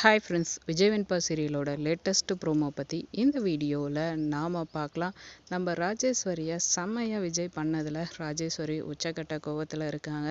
Hi friends Vijay Venba சீரியலோட latest promo பற்றி இந்த வீடியோவில் நாம் பார்க்கலாம். நம்ம ராஜேஸ்வரியை செம்மையாக விஜய் பண்ணதில் ராஜேஸ்வரி உச்சக்கட்ட கோவத்தில் இருக்காங்க.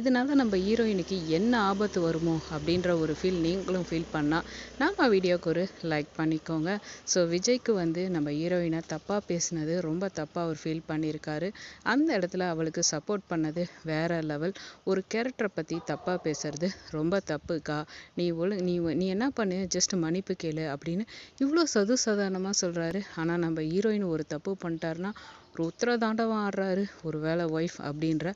இதனால நம்ம ஹீரோயினுக்கு என்ன ஆபத்து வருமோ அப்படின்ற ஒரு ஃபீல் நீங்களும் ஃபீல் பண்ணால் நம்ம வீடியோக்கு ஒரு லைக் பண்ணிக்கோங்க. ஸோ விஜய்க்கு வந்து நம்ம ஹீரோயினை தப்பாக பேசினது ரொம்ப தப்பாக அவர் ஃபீல் பண்ணியிருக்காரு அந்த இடத்துல அவளுக்கு சப்போர்ட் பண்ணது வேற லெவல் ஒரு கேரக்டரை பற்றி தப்பாக பேசுறது ரொம்ப தப்புக்கா? நீ ஒழு நீ நீ என்ன பண்ணு? ஜஸ்ட் மன்னிப்பு கேளு அப்படின்னு இவ்வளோ சதுசாதாரணமாக சொல்கிறாரு ஆனால் நம்ம ஹீரோயின் ஒரு தப்பு பண்ணிட்டாருன்னா ருத்ர தாண்டவம் ஆடுறாரு. ஒரு வேளை ஒய்ஃப் அப்படின்ற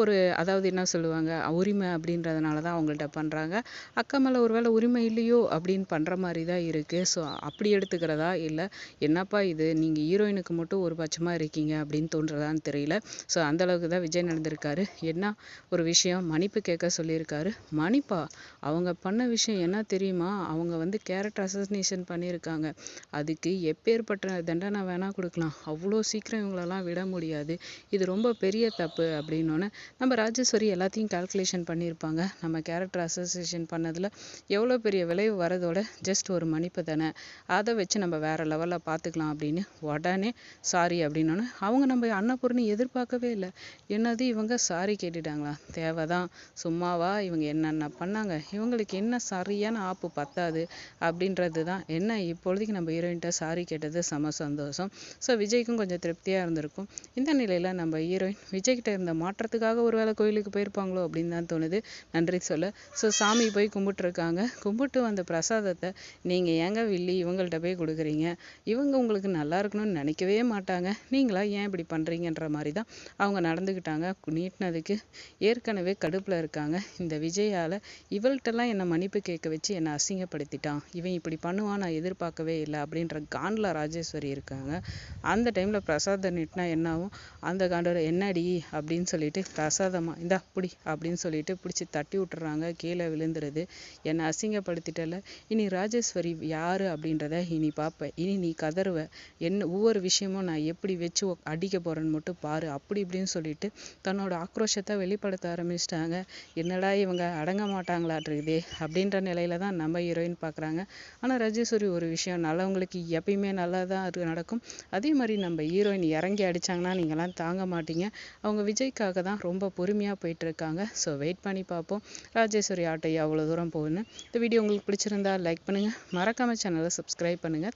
ஒரு அதாவது என்ன சொல்லுவாங்க உரிமை அப்படின்றதுனால தான் அவங்கள்ட்ட பண்ணுறாங்க அக்கா மேலே ஒரு வேளை உரிமை இல்லையோ அப்படின்னு பண்ணுற மாதிரி தான் இருக்குது ஸோ அப்படி எடுத்துக்கிறதா இல்லை என்னப்பா இது? நீங்கள் ஹீரோயினுக்கு மட்டும் ஒரு பட்சமாக இருக்கீங்க அப்படின்னு தோன்றதான்னு தெரியல. ஸோ அந்தளவுக்கு தான் விஜய் நடந்திருக்காரு. என்ன ஒரு விஷயம்? மன்னிப்பு கேட்க சொல்லியிருக்காரு. மன்னிப்பா அவங்க பண்ண விஷயம் என்ன தெரியுமா? அவங்க வந்து கேரக்டர் அசோசினேஷன் பண்ணியிருக்காங்க. அதுக்கு எப்பேற்பட்ட தண்டனை வேணால் கொடுக்கலாம். அவ்வளோ சீக்கிரம் இவங்களெல்லாம் அதெல்லாம் விட முடியாது. இது ரொம்ப பெரிய தப்பு அப்படின்னோடனே நம்ம ராஜேஸ்வரி எல்லாத்தையும் கால்குலேஷன் பண்ணியிருப்பாங்க. நம்ம கேரக்டர் அசோசியேஷன் பண்ணதில் எவ்வளோ பெரிய விளைவு வரதோட ஜஸ்ட் ஒரு மன்னிப்பு தானே. அதை வச்சு நம்ம வேற லெவலில் பார்த்துக்கலாம் அப்படின்னு உடனே சாரி அப்படின்னோடனே அவங்க நம்ம அன்னபூர்ணி எதிர்பார்க்கவே இல்லை. என்னது இவங்க சாரி கேட்டுட்டாங்களா? தேவை தான் சும்மாவா? இவங்க என்னென்ன பண்ணாங்க? இவங்களுக்கு என்ன சரியான ஆப்பு பத்தாது அப்படின்றது தான் என்ன இப்பொழுதுக்கு நம்ம ஹீரோயின்ட்ட சாரி கேட்டது? செம சந்தோஷம். ஸோ விஜய்க்கும் கொஞ்சம் திருப்தியாக இருந்தது இருந்திருக்கும். இந்த நிலையில் நம்ம ஹீரோயின் விஜய்கிட்ட இருந்த மாற்றத்துக்காக ஒரு வேளை கோயிலுக்கு போயிருப்பாங்களோ அப்படின்னு தான் தோணுது. நன்றி சொல்ல. ஸோ சாமி போய் கும்பிட்டுருக்காங்க. கும்பிட்டு வந்த பிரசாதத்தை நீங்கள் ஏங்க வில்லி இவங்கள்ட்ட போய் கொடுக்குறீங்க? இவங்க உங்களுக்கு நல்லா இருக்கணும்னு நினைக்கவே மாட்டாங்க. நீங்களா ஏன் இப்படி பண்ணுறீங்கன்ற மாதிரி தான் அவங்க நடந்துக்கிட்டாங்க. நீட்டினதுக்கு ஏற்கனவே கடுப்பில் இருக்காங்க. இந்த விஜயால் இவள்கிட்டலாம் என்னை மன்னிப்பு கேட்க வச்சு என்னை அசிங்கப்படுத்திட்டான். இவன் இப்படி பண்ணுவான் நான் எதிர்பார்க்கவே இல்லை அப்படின்ற காண்டில் ராஜேஸ்வரி இருக்காங்க. அந்த டைமில் பிரசாத நீட்டினா என்ன ஆகும் அந்த காண்டவர் என்னடி? அப்படின்னு சொல்லிட்டு பிரசாதமாக இந்தா பிடி அப்படின்னு சொல்லிட்டு பிடிச்சி தட்டி விட்டுறாங்க. கீழே விழுந்துருது. என்னை அசிங்கப்படுத்திட்டல. இனி ராஜேஸ்வரி யார் அப்படின்றத இனி பார்ப்பேன் இனி நீ கதறுவ. என்ன ஒவ்வொரு விஷயமும் நான் எப்படி வச்சு அடிக்க போகிறேன்னு மட்டும் பாரு. அப்படி இப்படின்னு சொல்லிட்டு தன்னோட ஆக்ரோஷத்தை வெளிப்படுத்த ஆரம்பிச்சிட்டாங்க. என்னடா இவங்க? அடங்க மாட்டாங்களாட்டிருக்குதே அப்படின்ற நிலையில தான் நம்ம ஹீரோயின் பார்க்குறாங்க ஆனால் ராஜேஸ்வரி ஒரு விஷயம் நல்லவங்களுக்கு எப்பயுமே நல்லா தான் அது நடக்கும். அதே மாதிரி நம்ம ஹீரோயின் இறங்கி அடிச்சாங்கன்னா நீங்களாம் தாங்க மாட்டீங்க. அவங்க விஜய்க்காக தான் ரொம்ப பொறுமையாக போயிட்டுருக்காங்க. ஸோ வெயிட் பண்ணி பார்ப்போம். ராஜேஸ்வரி ஆட்டை அவ்வளோ தூரம் போகுதுன்னு. இந்த வீடியோ உங்களுக்கு பிடிச்சிருந்தா லைக் பண்ணுங்கள் மறக்காம சேனலை சப்ஸ்கிரைப் பண்ணுங்கள்